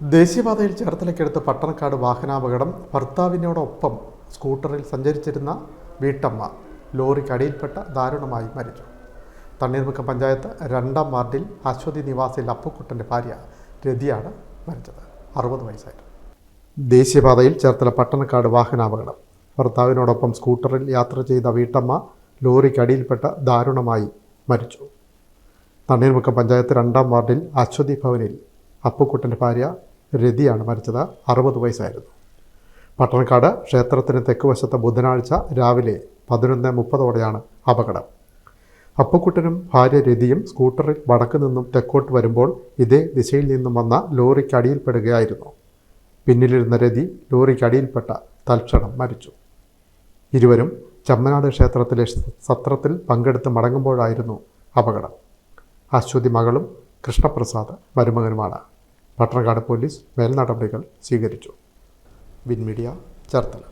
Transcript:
ദേശീയപാതയിൽ ചേർത്തലയ്ക്കടുത്ത് പട്ടണക്കാട് വാഹനാപകടം ഭർത്താവിനോടൊപ്പം സ്കൂട്ടറിൽ സഞ്ചരിച്ചിരുന്ന വീട്ടമ്മ ലോറിക്കടിയിൽപ്പെട്ട ദാരുണമായി മരിച്ചു. തണ്ണീർമുക്കം പഞ്ചായത്ത് രണ്ടാം വാർഡിൽ അശ്വതി നിവാസിൽ അപ്പുക്കുട്ടന്റെ ഭാര്യ രതിയാണ് മരിച്ചത്. അറുപത് വയസ്സായിരുന്നു. ദേശീയപാതയിൽ ചേർത്തല പട്ടണക്കാട് വാഹനാപകടം ഭർത്താവിനോടൊപ്പം സ്കൂട്ടറിൽ യാത്ര ചെയ്ത വീട്ടമ്മ ലോറിക്കടിയിൽപ്പെട്ട ദാരുണമായി മരിച്ചു. തണ്ണീർമുക്കം പഞ്ചായത്ത് രണ്ടാം വാർഡിൽ അശ്വതി ഭവനിൽ അപ്പുക്കുട്ടന്റെ ഭാര്യ രതിയാണ് മരിച്ചത്. അറുപത് വയസ്സായിരുന്നു. പട്ടണക്കാട് ക്ഷേത്രത്തിന് തെക്കുവശത്ത് ബുധനാഴ്ച രാവിലെ പതിനൊന്ന് മുപ്പതോടെയാണ് അപകടം. അപ്പക്കുട്ടനും ഭാര്യ രതിയും സ്കൂട്ടറിൽ വടക്ക് നിന്നും തെക്കോട്ട് വരുമ്പോൾ ഇതേ ദിശയിൽ നിന്നും വന്ന ലോറിക്ക് അടിയിൽപ്പെടുകയായിരുന്നു. പിന്നിലിരുന്ന രതി ലോറിക്ക് അടിയിൽപ്പെട്ട തൽക്ഷണം മരിച്ചു. ഇരുവരും ചമ്മനാട് ക്ഷേത്രത്തിലെ സത്രത്തിൽ പങ്കെടുത്ത് മടങ്ങുമ്പോഴായിരുന്നു അപകടം. അശ്വതി മകളും കൃഷ്ണപ്രസാദ് മരുമകനുമാണ്. പട്ടണക്കാട് പോലീസ് മേൽനടപടികൾ സ്വീകരിച്ചു. Win Media Cherthala.